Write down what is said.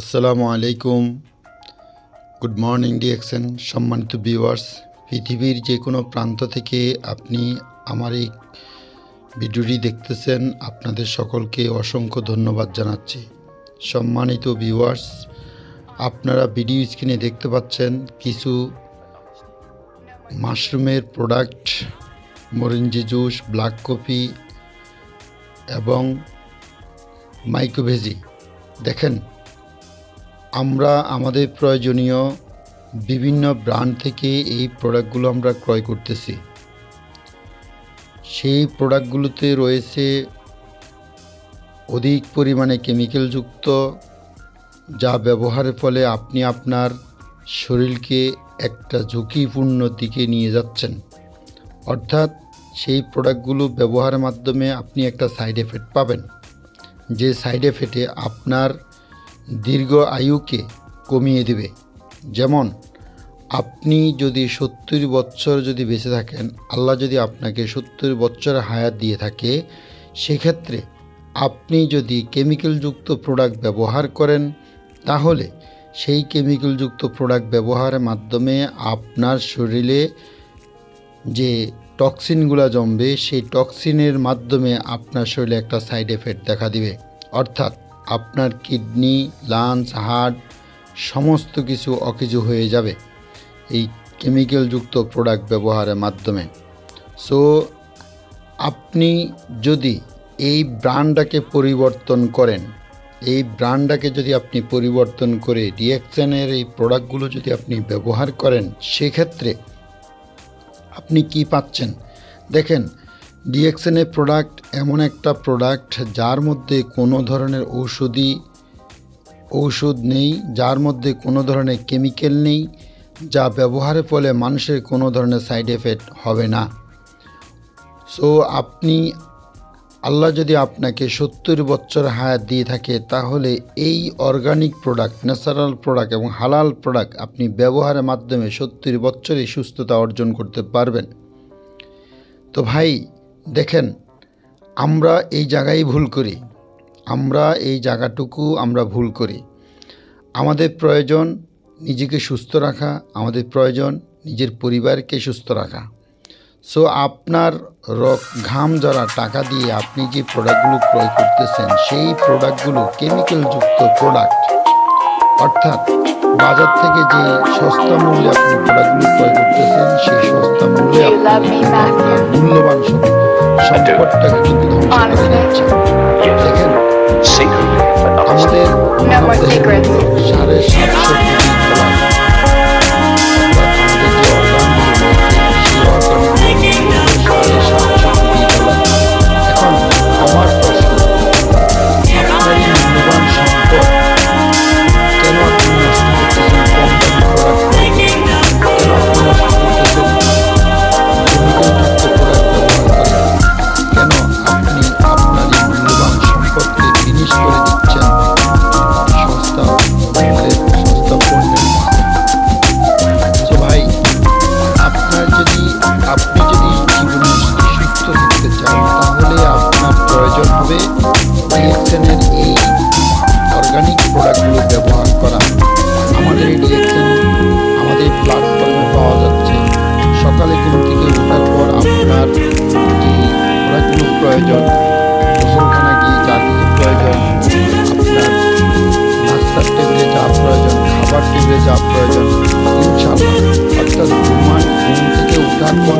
আসসালামু আলাইকুম। Good morning ডিএক্সেন সম্মানিত ভিউয়ার্স পৃথিবীর যে কোনো প্রান্ত থেকে আপনি আমার এই ভিডিওটি দেখতেছেন, আপনাদের সকলকে অসংখ্য ধন্যবাদ জানাচ্ছি। সম্মানিত ভিউয়ার্স আপনারা ভিডিও স্ক্রিনে দেখতে পাচ্ছেন কিছু মাশরুমের product moringa juice black coffee এবং মাইক্রোভেজি দেখেন আমরা আমাদের প্রয়োজনীয় বিভিন্ন ব্র্যান্ড থেকে এই প্রোডাক্টগুলো আমরা ক্রয় করতেছি। সেই প্রোডাক্টগুলোতে রয়েছে অধিক পরিমাণে কেমিক্যালযুক্ত যা ব্যবহারের ফলে আপনি আপনার শরীরকে একটা ঝুঁকিপূর্ণ দিকে নিয়ে যাচ্ছেন। অর্থাৎ সেই প্রোডাক্টগুলো ব্যবহারের মাধ্যমে আপনি একটা সাইড এফেক্ট পাবেন। যে সাইড এফেক্টে আপনার দীর্ঘ আয়ুকে কমিয়ে দেবে। যেমন, আপনি যদি সত্তর বছর যদি বেঁচে থাকেন, আল্লাহ যদি আপনাকে সত্তর বছর হায়াত দিয়ে থাকে, সেক্ষেত্রে আপনি যদি কেমিক্যালযুক্ত প্রোডাক্ট ব্যবহার করেন, তাহলে সেই কেমিক্যালযুক্ত প্রোডাক্ট ব্যবহারের মাধ্যমে আপনার শরীরে যে টক্সিনগুলো জমবে, সেই টক্সিনের মাধ্যমে আপনার শরীরে একটা সাইড এফেক্ট দেখা দিবে। অর্থাৎ আপনার কিডনি লাঞ্চ হার্ট, সমস্ত কিছু অকেজু হয়ে যাবে। এই কেমিক্যালযুক্ত প্রোডাক্ট ব্যবহারের মাধ্যমে। সো, আপনি যদি এই ব্র্যান্ডটাকে পরিবর্তন করেন, এই ব্র্যান্ডটাকে যদি আপনি পরিবর্তন করে রিয়াকশানের এই প্রোডাক্টগুলো যদি আপনি ব্যবহার করেন, সেক্ষেত্রে আপনি কি পাচ্ছেন? দেখেন ডিএক্সএনের প্রোডাক্ট এমন একটা প্রোডাক্ট যার মধ্যে কোনো ধরনের ঔষধি, ঔষধ নেই, যার মধ্যে কোনো ধরনের কেমিক্যাল নেই, যা ব্যবহারের ফলে মানুষের কোনো ধরনের সাইড এফেক্ট হবে না। সো আপনি, আল্লাহ যদি আপনাকে সত্তর বছর হায়াত দিয়ে থাকে, তাহলে এই অর্গানিক প্রোডাক্ট ন্যাচারাল প্রোডাক্ট এবং হালাল প্রোডাক্ট আপনি ব্যবহারের মাধ্যমে সত্তর বছরই সুস্থতা অর্জন করতে পারবেন। তো ভাই দেখেন আমরা এই জায়গায় ভুল করি। আমরা এই জায়গাটুকু আমরা ভুল করি। আমাদের প্রয়োজন নিজেকে সুস্থ রাখা আমাদের প্রয়োজন নিজের পরিবারকে সুস্থ রাখা। সো আপনার রক ঘাম যারা টাকা দিয়ে আপনি যে প্রোডাক্টগুলো ক্রয় করতেছেন সেই প্রোডাক্টগুলো কেমিক্যালযুক্ত প্রোডাক্ট অর্থাৎ বাজার থেকে যে সস্তা মূল্যে আপনি প্রোডাক্টগুলো ক্রয় করতেছেন সেই সস্তা মূল্যে আপনি আপনার মূল্যবান সম- সম্পদটাকে কিন্তু ধ্বংস করে Honestly. দিচ্ছেন দেখেন secretly, but not আমাদের No more মানবদেহে secrets. সাড়ে হবে। ডিএক্সেনের এই অর্গানিক প্রোডাক্টগুলো ব্যবহার করা। আমাদের এই ডিএক্সেন আমাদের প্ল্যাটফর্মে পাওয়া যাচ্ছে। সকালে ঘুম থেকে ওঠার পর আপনার যে প্রোডাক্টগুলো প্রয়োজন গোসলখানা গিয়ে যা কিছু প্রয়োজন, আপনার নাস্তার টেবিলে যা প্রয়োজন, খাবার টেবিলে যা প্রয়োজন ইনশাল্লাহ অর্থাৎ ঘুমান ঘুম থেকে ওঠার পর